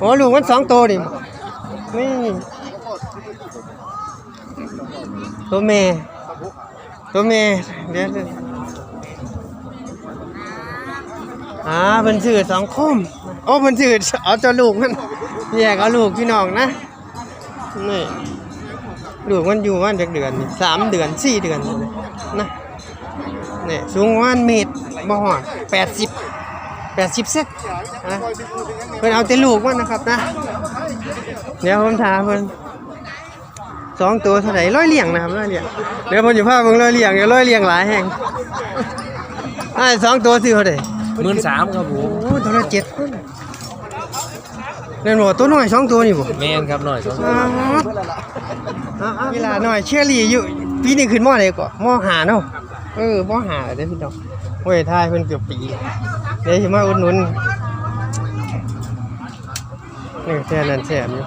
โอ้ลูกมันสองตัวดินี่ตัวแม่ตัวแม่เดี๋ยวเดี๋ยวอ่าเพิ่นซื้อสองคมโอ้เพิ่นซื้อเอาเจ้าลูกมันแยกเอาลูกพี่น้องนะนี่ลูกมันอยู่วันจักเดือนสามเดือนสี่เดือนนะนี่สูงประมาณเมตรบ่ฮอดแปดสิบ แปดสิบเซนนะเพิ่นเอาแต่ลูกมันนะครับนะ เดี๋ยวผมถามเพิ่นสองตัวเท่าไหร่ร้อยเลี้ยงนะครับร้อยเลี้ยงเดี๋ยวผมจะพาเบิ่งร้อยเลี้ยงเดี๋ยวร้อยเลี้ยงหลายแห่งไอ้สองตัวซื้อเท่าไหร่หมื่นสามครับผมโอ้ตัวละเจ็ดพันนั่นบ่ตัวน้อยสองตัวนี่บ่แมนครับหน่อยสองอ้าวอ้าวเวลาน้อยเชื่อรี่อยู่ปีนี้ขึ้นมอไหนก่อนมอหาเนาะเออมอหาเด้อพี่น้องโอ้ยทายเพิ่นเกือบปี เดี๋ยวสิมาอุดหนุนนี่แค่นั้นแซ่บอยู่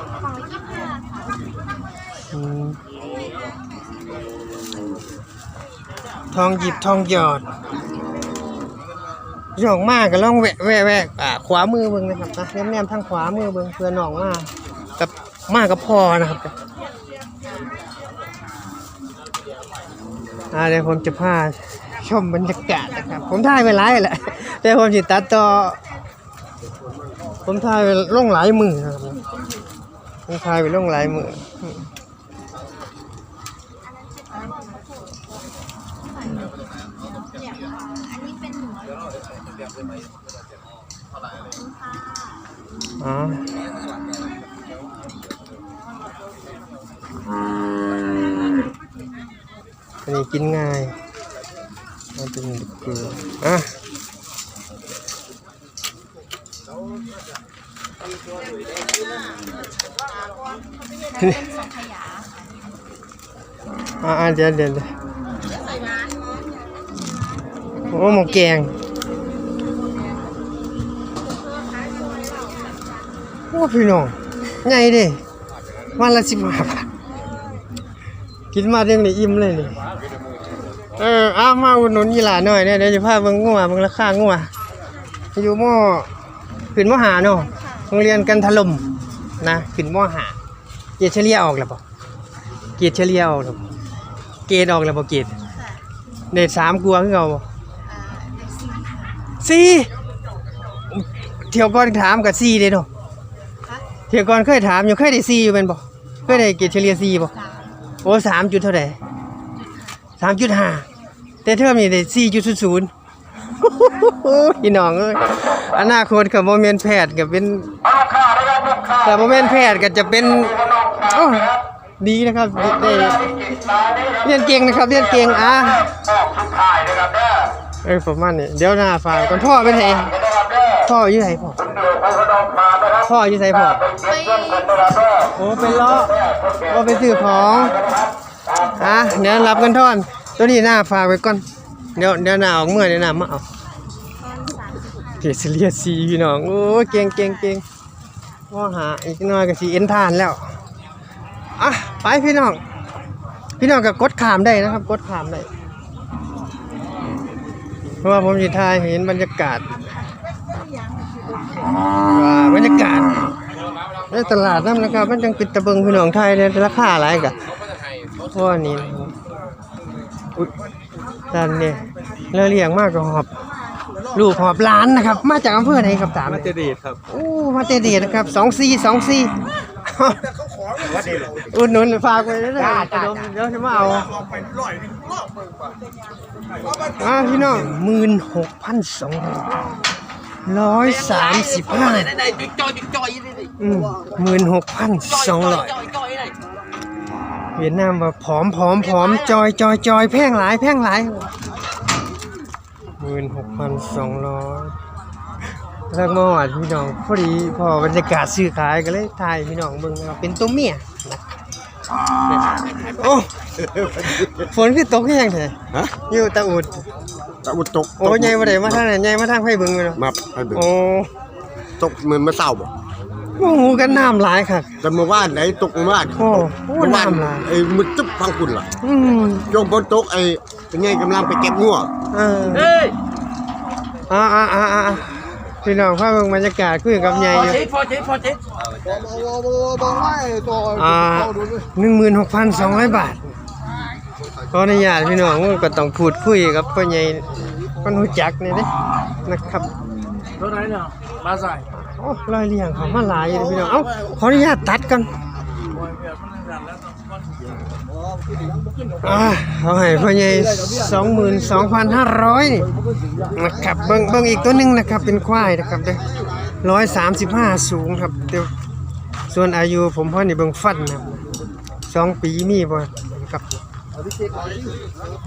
ทองหยิบทองหยอดหยองมากก็ลองแวะแวะแวะอ่าขวามือเบิ่งนะครับนะแนมๆทางขวามือเบิ่งเพื่อนองมากกับมากกับพอนะครับอ่าเดี๋ยวผมจะพา ชมบรรยากาศนะครับ ผมถ่ายไปหลายแหละแต่ผมจิตัดต่อ ผมถ่ายไปลงหลายมือครับผมถ่ายไปลงหลายมือออันนี้กินง่ายมันเป็นเกลืออะ อ่าอ่าเดี๋ยวเดี๋ยวเดี๋ยวโอ้หมกแกงโอ้พี่น้องใหญ่เด้วันละสิบห้าบาทกินมาเรื่องนี้อิ่มเลยนี่เออเอามาอุดหนุนยีหลาหน่อยเนี่ยเดี๋ยวจะพาเบิ่งงัวเบิ่งราคางัวอยู่มอขึ้นมอหาเนาะโรงเรียนกันถล่มนะขึ้นมอหา รติเฉลี่ยออกแล้วปะเกรดเฉลี่ยออกครับเกรดออกแล้วบ่เกรดเด็ดสามกลัวคือเอาบ่สี่เที่ยวก่อนถามกับสี่เด้เนาะเที่ยวก่อนเคยถามอยู่เคยได้สี่อยู่เป็นบ่เคยได้เกรดเฉลี่ยสี่บ่โอ้สามจุดเท่าไหร่สามจุดห้าแต่เทอมนี้ได้สี่จุดศูนย์ พี่น้องเอ้ยอนาคตกับโมเมนแพทย์กับเป็นแต่โมเมนแพทย์ก็จะเป็น โอ้ดีนะครับได้เรียนเก่งนะครับเรียนเก่งอะเออประมาณนี้เดี๋ยวหน้าฝากก่อนพ่อเป็นไงพ่ออยู่ไหนพ่อพ่ออยู่ไหนพ่อโอ้เป็นล้อโอ้ไปซื้อของอะเดี๋ยวรับกันท่อนตัวนี้หน้าฝากไว้ก่อนเดี๋ยวเดี๋ยวหน้าออกเมื่อเดี๋ยวหน้ามาเอาเกสเลียซีพี่น้องโอ้ยเก่งเก่งเก่งว่าหาอีกหน่อยก็สีเอ็นทานแล้ว อะไปพี่น้อง พี่น้องก็กดขามได้นะครับ กดขามได้ เพราะว่าผมจะถ่ายให้เห็นบรรยากาศว่าบรรยากาศในตลาดน้ำนะครับ มันจังปิดตะเบิงพี่น้องไทยเนี่ยราคาอะไรกะเพราะว่านี่นะครับอุ๊ยด้านนี้เราเลี้ยงมากกว่าหอบลูกหอบล้านนะครับ มาจากอำเภอไหนครับถามมาเจดีครับโอ้มาเตเดนะครับสองสี่สอง สี่อุดหนุนฝากไว้ด้วยนะกระดมเดี๋ยวจะมาเอาอ่าพี่น้องหมื่นหกพันสองร้อยสามสิบห้าอืมหมื่นหกพันสองร้อยเวียดนามว่าผอมผอมผอมจอยจอยจอยแพงหลายแพงหลายหมื่นหกพันสองร้อย แล้วเมื่อวานพี่น้องพอดีพอบรรยากาศซื้อขายก็เลยถ่ายพี่น้องเบิ่งว่าเป็นตัวเมียนะโอ้ฝนคือตกยังไงฮะอยู่ตะอุดตะอุดตกโอ้ยใหญ่บ่ได้มาทางนั้นใหญ่มาทางไผเบิ่งเลยเนาะมาให้เบิ่งโอ้ตกเหมือนมาเศร้าบ่โหกันน้ำหลายคักแต่เมื่อวานไหนตกเมื่อวานโอ้โหเมื่อวานน้ำหลายไอ้มึดจุ๊บฟังคุณล่ะอืมโยงบนตกไอ้เป็นไงกำลังไปเก็บงัวเออเอ้ยอ่าอ่าอ่าอ่า พี่น้องพาเบิ่งบรรยากาศคุยกับใหญ่อยู่พอเจ็ดพอเจ็ดบอกไว้ตัวอ่า16,200บาทขออนุญาตพี่น้องก็ต้องพูดคุยกับพ่อใหญ่คนรู้จักนี่เด้นะครับเท่าไหร่เนาะมาใส่โอ้รอยเรียงเขามาหลายอยู่พี่น้อง เอ้าขออนุญาตตัดกันอ่า เขาให้พ่อใหญ่สองหมื่นสองพันห้าร้อยนะครับเบิ้งเบิ้งอีกตัวหนึ่งนะครับเป็นควายนะครับเด้ร้อยสามสิบห้าสูงครับเดี๋ยวส่วนอายุผมพ่อนี่เบิ้งฟันนะสองปีมีบ่ครับ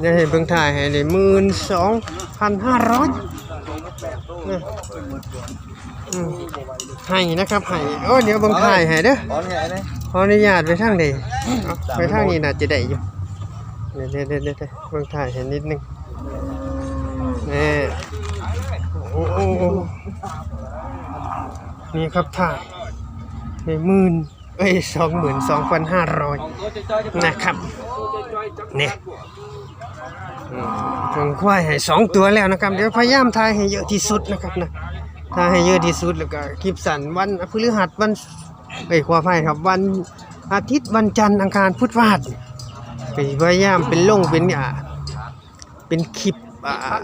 เดี๋ยวให้เบิ้งถ่ายให้เลยหมื่นสองพันห้าร้อยให้นะครับให้โอ้เดี๋ยวเบิ่งถ่ายให้เด้อ ออนุญาตไปทางใดเอาไปทางนี้น่าจะได้อยู่เดี๋ยวเดี๋ยวเดี๋ยวเดี๋ยวเบิ่งถ่ายให้นิดนึงนี่โอ้โอ้โอ้นี่ครับถ่ายในหมื่นเอ้ยสองหมื่นสองพันห้าร้อยนะครับนี่อืมผมควายให้สองตัวแล้วนะครับ เดี๋ยวพยายามถ่ายให้เยอะที่สุดนะครับนะถ้าให้เยอะที่สุดแล้วก็คลิปสั้นวันพฤหัสวัน เอ้ยขออภัยครับวันอาทิตย์วันจันทร์อังคารพุธพฤหัสไปพยายามเป็นลงเป็นอ่าเป็นคลิปอ่า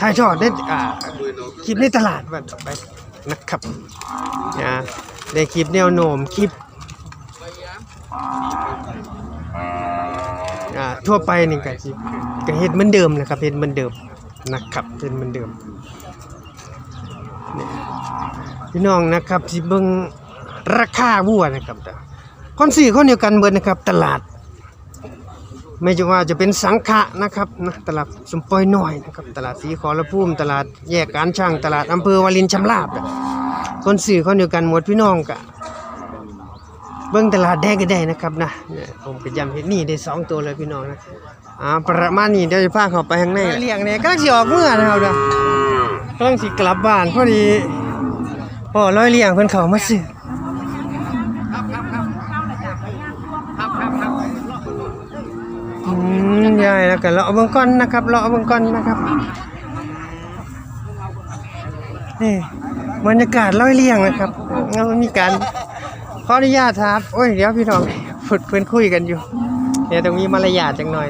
ถ่ายทอดได้อ่าคลิปในตลาดวันต่อไปนะครับอ่าในคลิปแนวโน้มคลิปอ่าทั่วไปนี่ก็สิก็เฮ็ดเหมือนเดิมนะครับเฮ็ดเหมือนเดิมนะครับเฮ็ดเหมือนเดิมพี่น้องนะครับสิเบิ่ง ราคาวัวนะครับคนสี่คนเดียวกันเบิดนะครับ ตลาด ไม่ว่าว่าจะเป็นสังขะนะครับนะตลาดสมปอยน้อยนะครับตลาดสีขอระพุ่มตลาดแยกการช่างตลาดอำเภอวารินชำราบคนสื่อคนเดียวกันหมดพี่น้องกะเบิ่งตลาดแดงก็ได้นะครับนะเนี่ยผมก็ยำเห็นนี่ได้สองตัวเลยพี่น้องนะอ่าประมาณนี้เดี๋ยวจะพาเขาไปข้างในเลี้ยงเนี่ยกำลังสิออกเมื่อนะครับเด้อกำลังสิกลับบ้านพอดีพ่อร้อยเลี้ยงเพิ่นเขามาซื้อม ยายแล้วก็เลาะเบิ่งก่อนนะครับเลาะเบิ่งก่อนนะครับนี่บรรยากาศร้อยเลี้ยงนะครับเรามีการขออนุญาตครับโอ้ยเดี๋ยวพี่น้องฝึกเพิ่อนคุยกันอยู่เดี๋ยวต้องมีมารยาทจังหน่อย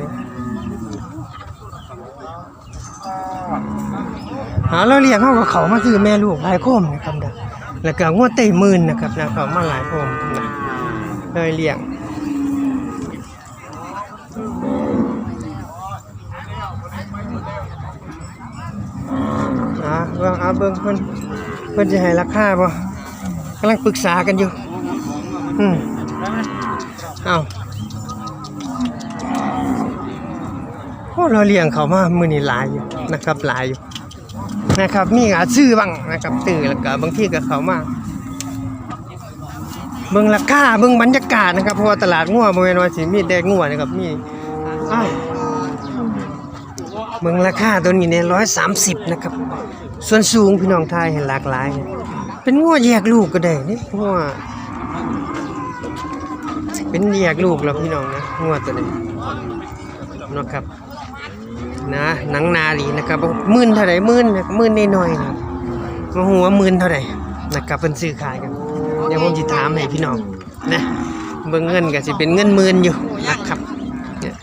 หาเราเลี้ยงเข้ากับเขามาคือแม่ลูกหลายคมนะครับนะแล้วก็งวดเตยหมื่นนะครับนะเขามาหลายคมนะเลยเลี้ยงอ่า เบิ่งอ่าเพิ่นเพิ่นจะให้ราคาบ่กำลังปรึกษากันอยู่ อืมเอาโอ้เราเลี้ยงเขามามือนี้หลายอยู่นะครับหลายอยู่นะครับมีอาซื้อบ้างนะครับตื่นแล้วก็บางที่ก็เขามาเบิ่งราคาเบิ่งบรรยากาศนะครับเพราะว่าตลาดงัวบ่แม่นว่าสิมีแต่งัวนะครับมีเบิ่งราคาตัวนี้เนี่ย130นะครับ ส่วนสูงพี่น้องไทยเห็นหลากหลาย เป็นงัวแยกลูกก็ได้นี่งัวเป็นแยกลูกแล้วพี่น้องนะงัวตัวนี้นะครับ นะหนังนาดีนะครับมื่นเท่าไหร่มื่นมื่นน้อยๆนะมาหัวมื่นเท่าไหร่นะครับเป็นซื้อขายกันเดี๋ยวผมจะถามให้พี่น้องนะเบิ่งเงินก็สิเป็นเงินมื่นอยู่นะครับเนี่ย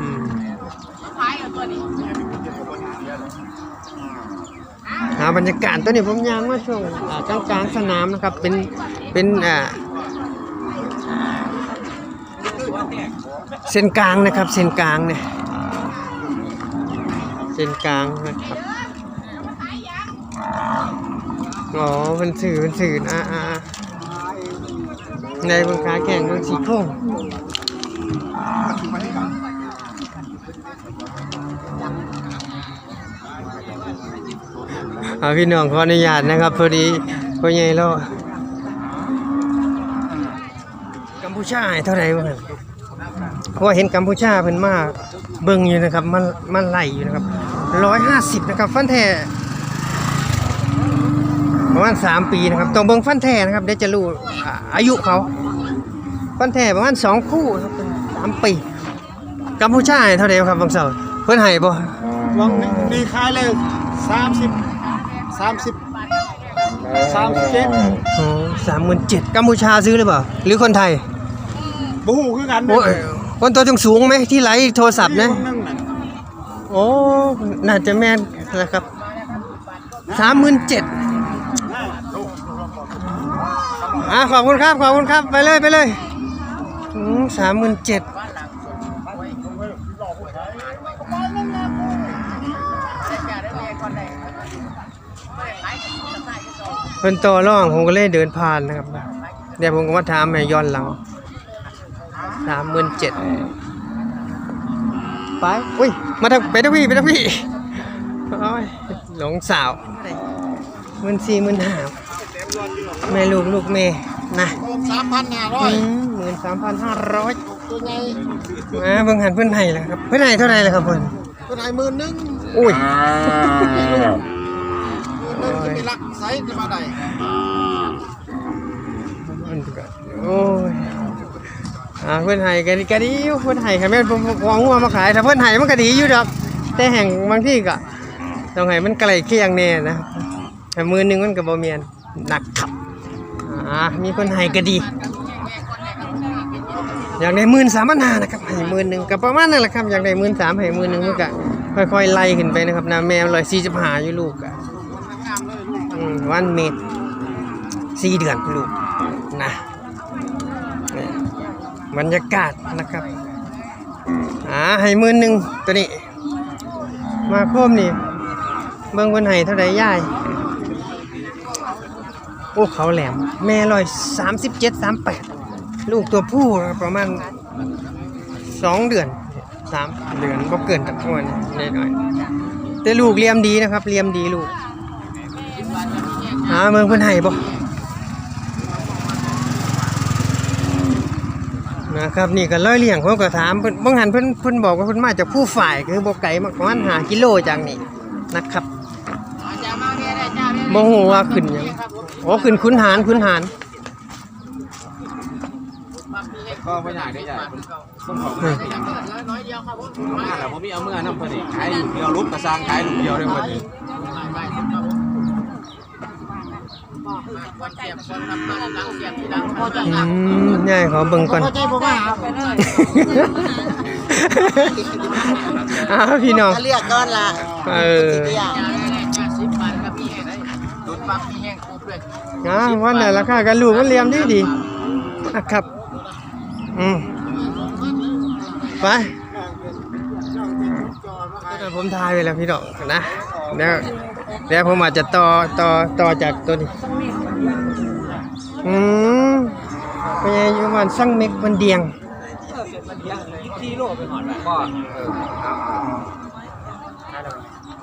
อืมหา บรรยากาศตัวนี้ผมยางมาช่วงกลางกลางๆสนามนะครับ เป็นเป็นอ่าเส้นกลางนะครับ เส้นกลางเนี่ยเส้นกลางนะครับอ๋อเป็นสื่อเป็นสื่ออ่าอ่าอ่าในบนขาแข่งบนสีโค้ง เอาพี่น้องขออนุญาตนะครับพอดีพ่อใหญ่แล้วกัมพูชาเท่าไหร่วะเพราะว่าเห็นกัมพูชาเพิ่นมาเบิ่งอยู่นะครับมันมันไหลอยู่นะครับร้อยห้าสิบนะครับ ฟันแท้ประมาณสามปีนะครับต้องเบิ่งฟันแท้นะครับเดี๋ยวจะรู้อายุเขาฟันแท้ประมาณสองคู่ครับสามปีกัมพูชาเท่าใดครับบางเสาร์เพิ่นให้บ่วังนี้ดีขายเลยสามสิบ สามสิบสามสิบเจ็ดอ๋อ37,000กัมพูชาซื้อหรือเปล่า หรือคนไทยบูฮูคือกันโอ้ยคนตัวสูงๆไหมที่ไลฟ์โทรศัพท์นะคนนึงน่ะโอ้น่าจะแม่นนะครับสามหมื่นเจ็ดอะขอบคุณครับ ขอบคุณครับ ไปเลยไปเลยสามหมื่นเจ็ด เป็นต่อร่องผมก็เลยเดินผ่านนะครับเดี๋ยวผมก็มาถามให้ย้อนหลังสามหมื่นเจ็ดไปอุ้ยมาทางไปทางพี่ไปทางพี่โอ้ยหลงสาวหมื่นสี่หมื่นห้าแม่ลูกลูกแม่นะสามพันห้าร้อยหมื่นสามพันห้าร้อยตัวไงมาเบิ่งหันเพื่อนไห้แล้วครับเพื่อนไห้เท่าไหร่เลยครับเพื่อนตัวไหนหมื่นหนึงอุ้ย หมื่นจะมีรักไซส์จะมาได้มันก็โอ้ยอ่าเพื่อนไห้ก็ดีก็ดีอยู่เพื่อนไห้ค่ะแม่นผมวางหัวมาขายถ้าเพื่อนไห้มันก็ดีอยู่ดอก แต่แห่งบางที่ก็ต้องให้มันไกลเคียงแน่นะครับแต่มือหนึงมันก็บ่เมียนหนักขับอ่ามีคนไห้ก็ดี อย่างในหมื่นสามพันห้านะครับให้หมื่นหนึ่งกับประมาณนั่นแหละครับอย่างในหมื่นสามให้หมื่นหนึ่งมันก็ค่อยๆไล่ขึ้นไปนะครับนะแมวร้อยสี่สิบห้าอยู่ลูกอะ วันเมตรสี่เดือนลูกนะบรรยากาศนะครับอ่าให้มื่นหนึ่งตัวนี้ มาโคมนี่เบิ่งคนให้เท่าไรย่ายโอ้เขาแหลม แม่ร้อยสามสิบเจ็ดสามแปดลูกตัวผู้ประมาณสองเดือนสามเดือนก็เกินจากวันนิดหน่อยแต่ลูกเลี้ยมดีนะครับเลี้ยมดีลูก หาเมืองเพิ่นให้บ่นะครับนี่ก็ร้อยเลี้ยงผมก็ถามเพิ่นบางหันเพิ่นเพิ่นบอกว่าเพิ่นมาจากผู้ฝ่ายคือบ่ไกลมากประมาณ5กิโลจากนี่นะครับบ่ฮู้ว่าขึ้นหยังโอ้ขึ้นขุนหารขุนหารก็ไม่ได้ได้ใหญ่คนของมาแล้วผมมีเอาเมื่อน้ำพอดีขายลูกเดียวลุกกระซังขายลูกเดียวได้หมด เลยอืมง่ายขอเบิ่งก่อนเข้าใจผมว่าอ้าวพี่น้องเรียกก่อนล่ะเอออ่าวันไหนราคากันลูกมันเลียมดีดีนะครับ อืมไปเดี๋ยวผมทายไปแล้วพี่น้องนะเดี๋ยว เดี๋ยวผมอาจจะต่อต่อต่อจากตัวนี้อืมพยายามวันสร้างเมกมันเดียง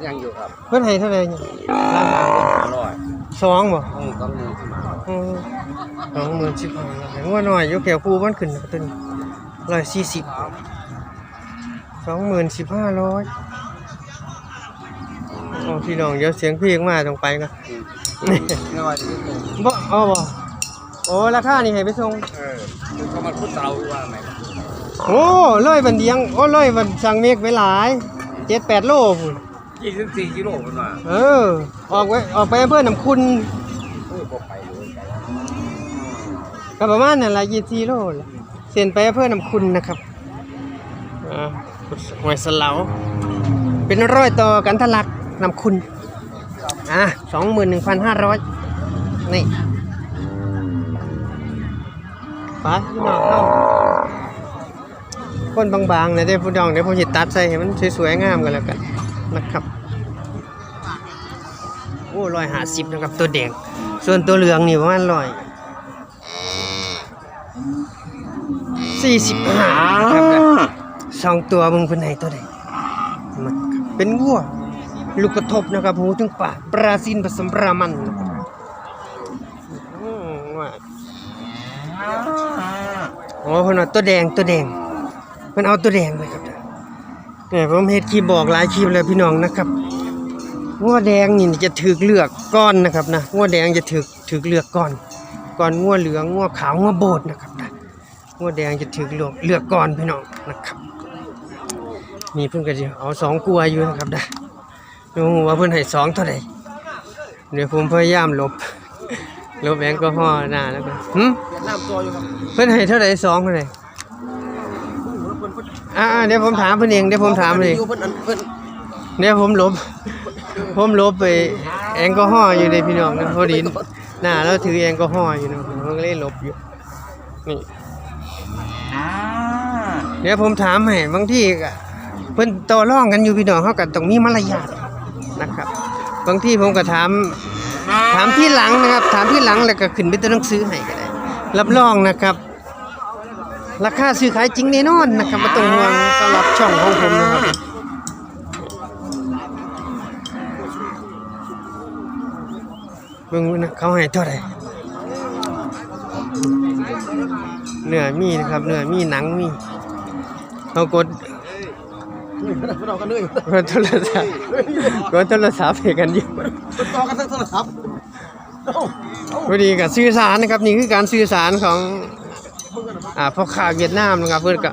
ยังอยู่ครับ เพื่อนให้เท่าไหร่เนี่ยราคาอร่อยสองบ่อืมต้องมีที่มาอืมสองหมื่นสิบห้าร้อยงวดหน่อยอยกแขวคูมันขึ้นนะครับตัวนี้ร้อยสี่สิบสองหมื่นสิบห้าร้อยโอ้ พี่น้องเดี๋ยวเสียงพี่มาตรงไปก็ไม่ว่าจะเป็นบ่อ๋อบ่โอ้ราคานี่ให้ไปส่งเออเขามาพูดเตาว่าไงโอ้ร้อยบันเดียงโอ้ร้อยบันสั่งเมกไปหลายเจ็ดแปดโลพุ่นยี่สิบสี่กิโลมันมาเออ ออกไปออกไปอำเพื่อน้ำคุณโอ้ยบอกไปเลยก็ประมาณนั่นแหละยี่สิบโลแหละเส้นไปอำเพื่อน้ำคุณนะครับอ่าหวยสลาเป็นร้อยต่อกันทะลัก นำคุณอะสองหมื่นหนึ่งพันห้าร้อยนี่ไปพี่น้องเข้าคนบางๆนะเด้อผู้ดองเดี๋ยวผมจะตัดใส่ให้มันสวยๆงามกันแล้วกันนะครับโอ้ร้อยห้าสิบนะครับตัวแดงส่วนตัวเหลืองนี่ประมาณร้อยสี่สิบห้าครับสองตัวมึงเป็นไหนตัวไหนมันเป็นวัว ลูกกระทบนะครับหูถึงปากปราซินผสมปรามันนะครับอืมว่าอ๋อพิ่นว่าตัวแดงตัวแดงเพิ่นเอาตัวแดงไปครับเนี่ยผมเฮ็ดคลิปบอกหลายคลิปแล้วพี่น้องนะครับงัวแดงนี่จะถึกเลือกก้อนนะครับนะงัวแดงจะถึกถึกเลือกก้อนก่อนงัวเหลืองงัวขาวงัวโบดนะครับนะงัวแดงจะถึกเลือกเลือกก้อนพี่น้องนะครับนี่เพิ่นก็สิเอาสองกลัวอยู่นะครับนะ ดูว่าเพิ่นให้สองเท่าไหร่เดี๋ยวผมพยายามลบลบแอลกอฮอล์หน้าแล้วกันหึน้ำตัวอยู่ครับเพิ่นให้เท่าไหร่สองเท่าไหร่อ่าๆเดี๋ยวผมถามเพิ่นเองเดี๋ยวผมถามเพิ่นเองเพิ่นอันเพิ่นเนี่ยผมลบ ผมลบไปแอลกอฮอล์อยู่ในพี่น้องนะพอดีหน้าเราถือแอลกอฮอล์อยู่นะผมก็เลยลบอยู่นี่เดี๋ยวผมถามให้บางทีก็เพิ่นต่อรองกันอยู่พี่น้องเขาก็ต้องมีมารยาท นะครับ บางที่ผมก็ถามถามที่หลังนะครับ ถามที่หลังแล้วก็ขึ้นไปตัวหนังสือให้ก็ได้รับรองนะครับ ราคาซื้อขายจริงแน่นอนนะครับไม่ต้องห่วงสำหรับช่องของผมนะครับเบิ่งนะเขาให้เท่าไหร่เนื้อมีนะครับเนื้อมีหนังมีเขากด เพิ่นเอากันเลยกดโทรศัพท์กดโทรศัพท์ให้กันอยู่เพิ่นต่อกันทั้งโทรศัพท์เอ้าพอดีกับสื่อสารนะครับนี่คือการสื่อสารของอ่าพ่อค้าเวียดนามนะครับเพื่อนก็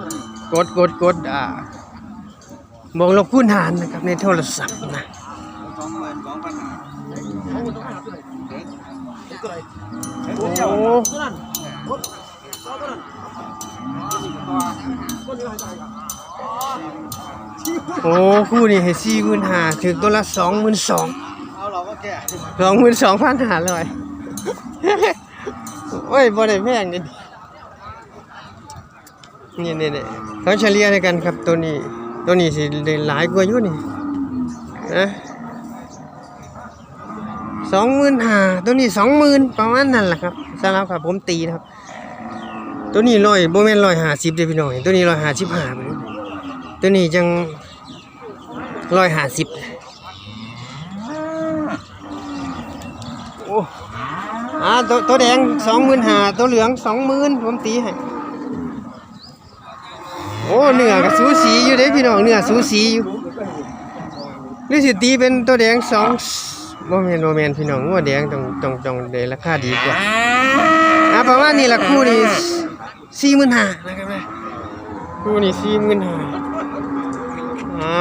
กดกดกดอ่าบอกลบคูณหารนะครับในโทรศัพท์นะโอ้ โอ้คู่นี่ให้สี่หมื่นห้าถึงตัวละสองหมื่นสองเอาเราก็แก่สองหมื่นสองพันห้าร้อยโอ้ยบ่ได้แพงนี่นี่นี่นี่เขาเฉลี่ยให้กันครับตัวนี้ตัวนี้สิได้หลายกว่าอยู่นี่นะสองหมื่นห้าตัวนี้สองหมื่นประมาณนั้นแหละครับสำหรับครับผมตีนะครับ ตัวนี้ร้อยโบแมนร้อยห้าสิบเด้อพี่น้อยตัวนี้ร้อยห้าสิบห้า ตัวนี้จังร้อยห้าสิบโอ้อ่าตัวตัวแดงสองหมื่นหาตัวเหลืองสองหมื่นผมตีให้โอ้เนื้อกับสูสีอยู่เด้พี่น้องเนื้อสูสีอยู่หรือสิตีเป็นตัวแดงสองบ่แม่นบ่แม่นพี่น้องว่าแดงต้องต้องต้องได้ราคาดีกว่าอ่าประมาณนี้ละคู่นี้สี่หมื่นห้านะครับนะคู่นี้สี่หมื่นห้า อ่า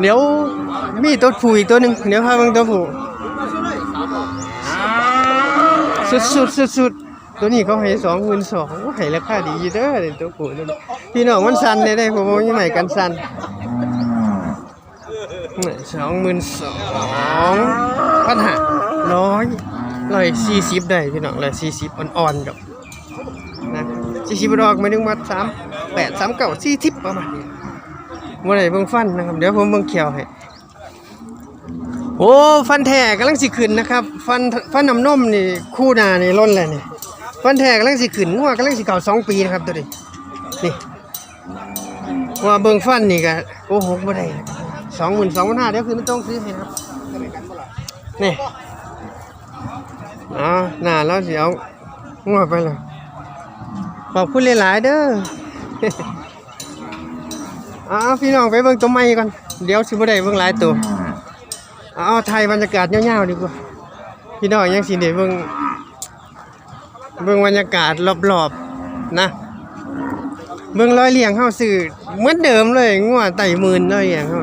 เดี๋ยวมีตัวผู้อีกตัวหนึ่งเดี๋ยวพาเบิ่งตัวผู้สุดสุดสุดสุดตัวนี้เขาให้สองหมื่นสองให้ราคาดีอยู่เด้อเดี๋ยวตัวผู้ตัวนี้พี่น้องมันสั่นได้ได้ผมว่ามีใหม่กันสั่นสองหมื่นสองพันห้าร้อยร้อยสี่สิบได้พี่น้องร้อยสี่สิบอ่อนๆกับนะสี่สิบดอกไม่ถึงว่าสาม แปดสามเก้าสี่สิบประมาณนี้เมื่อไหร่เบิ่งฟันนะครับเดี๋ยวผมเบิ่งเขียวให้โอ้ฟันแท้กำลังสิขึ้นนะครับ ฟันฟันน้ำนมนี่คู่หน้านี่ล้นแล้วนี่ฟันแท้กำลังสิขึ้นงัวกำลังสิเก่าสองปีนะครับตัวนี้นี่ว่าเบิ่งฟันนี่ก็โกหกบ่ได้สองหมื่นสองพันห้าเดี๋ยวคือมันต้องซื้อให้นะครับนี่อ๋อหน้าเราสิเอางัวไปเลยขอบคุณหลายๆเด้อ อ้าวพี่น้องไปเบิ่งตัวใหม่ก่อน เดี๋ยวสิบ่ได้เบิ่งหลายตัวเอาถ่ายบรรยากาศยาวๆดีกว่า พี่น้องยังสิได้เบิ่งเบิ่งบรรยากาศรอบๆนะเบิ่งรอยเลียงเฮาซื้อเหมือนเดิมเลยงัวไต่หมื่นรอยเลี้ยงเฮา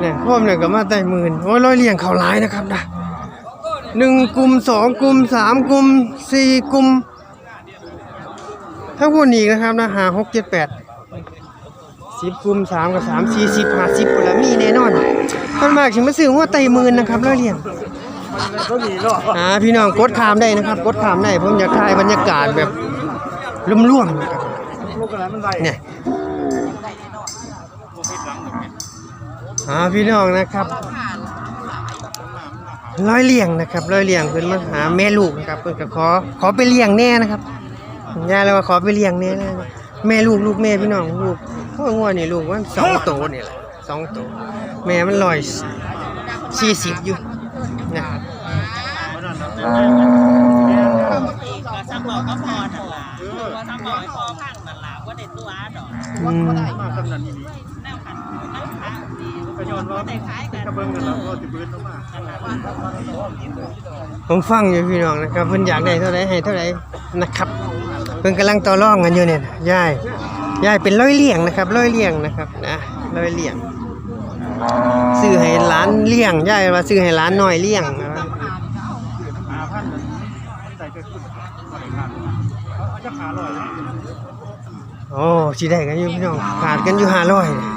เนี่ยพร้อมเนี่ยก็มาไต่หมื่นโอ้ยรอยเลียงเขาหลายนะครับนะหนึ่งกลุ่มสองกลุ่มสามกลุ่มสี่กลุ่ม ถ้าพูดอีกนะครับนะหาหกเจ็ดแปดสิบกุมสามกับสามสี่สิบห้าสิบคนละมีแน่นอนคนมากถึงมาซื้อหัวไตมื่นนะครับแล้วเรียงตัวนี้เนาะอ่าพี่น้องกดขามได้นะครับกดขามได้ผมอยากถ่ายบรรยากาศแบบร่วมๆนะครับลูกอะไรมันได้เนี่ยอ่าพี่น้องนะครับร้อยเลี้ยงนะครับร้อยเลี้ยงเพิ่อนมาหาแม่ลูกนะครับเพิ่อนก็ขอขอไปเลี้ยงแน่นะครับ ย่าเลยว่าขอไปเลี้ยงเนี่ยนะแม่ลูกลูกแม่พี่น้องลูกพวกงัวนี่ลูกว่าสองโตนี่แหละสองโตแม่มันลอยสี่สิบอยู่นะอืมผมฟังอยู่พี่น้องนะครับเพิ่นอยากได้เท่าไรให้เท่าไรนะครับ เพิ่นกำลังต่อรองกันอยู่เนี่ยยายยายเป็นร้อยเลี้ยงนะครับร้อยเลี้ยงนะครับนะร้อยเลี้ยงซื้อให้ร้านเลี้ยงยายว่าซื้อให้ร้านหน้อยเลี้ยงนะหาพันใส่ไปขึ้นจะขาลอยโอ้สิได้กันอยู่พี่น้องขาดกันอยู่500เนี่ย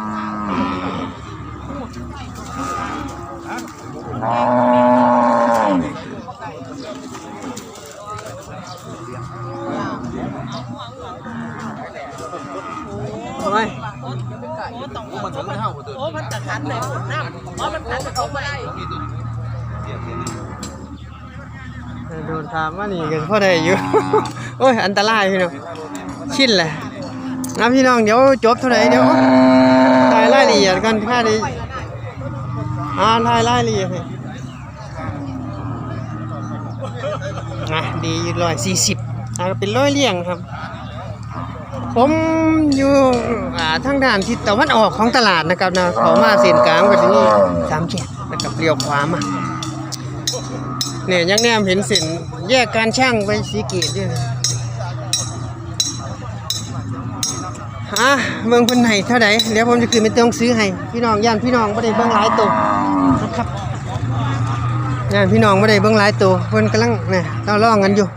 ทำไม โอ้ต้องมันถึงเท่าโอ้ มันจะคันเลยผลน้ำเพราะมันคันจะเขาไม่ได้โดนถามว่านี่กันพ่อได้อยู่ โอ้ย อันตรายพี่น้อง ชินแหละนะพี่น้องเดี๋ยวจบเท่าไหร่เดี๋ยวถ่ายรายละเอียดกันค่าดีอ่าถ่ายรายละเอียดให้อะดีอยู่ร้อยสี่สิบอ่าเป็นร้อยเลี่ยงครับ ผมอยู่อ่าทางด้านทิศตะวันออกของตลาดนะครับนะเขามาเส้นกลางก็จะนี่สามเจ็ดแล้วก็เลี้ยวขวามาเนี่ยยังแนมเห็นเส้นแยกการช่างไปสีเกตด้วยนะฮะเมืองเพิ่นให้เท่าไหร่เดี๋ยวผมจะคืนไปต้องซื้อให้พี่น้องย่านพี่น้องบ่ได้เบิ่งหลายตัวนะครับย่านพี่น้องบ่ได้เบิ่งหลายตัวเพิ่นกำลังเนี่ยเราลองกันอยู่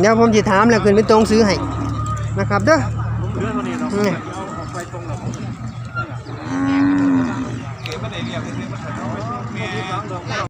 เดี๋ยวผมสิถามแล้วคืนไปต้องซื้อให้ นะครับเด้อ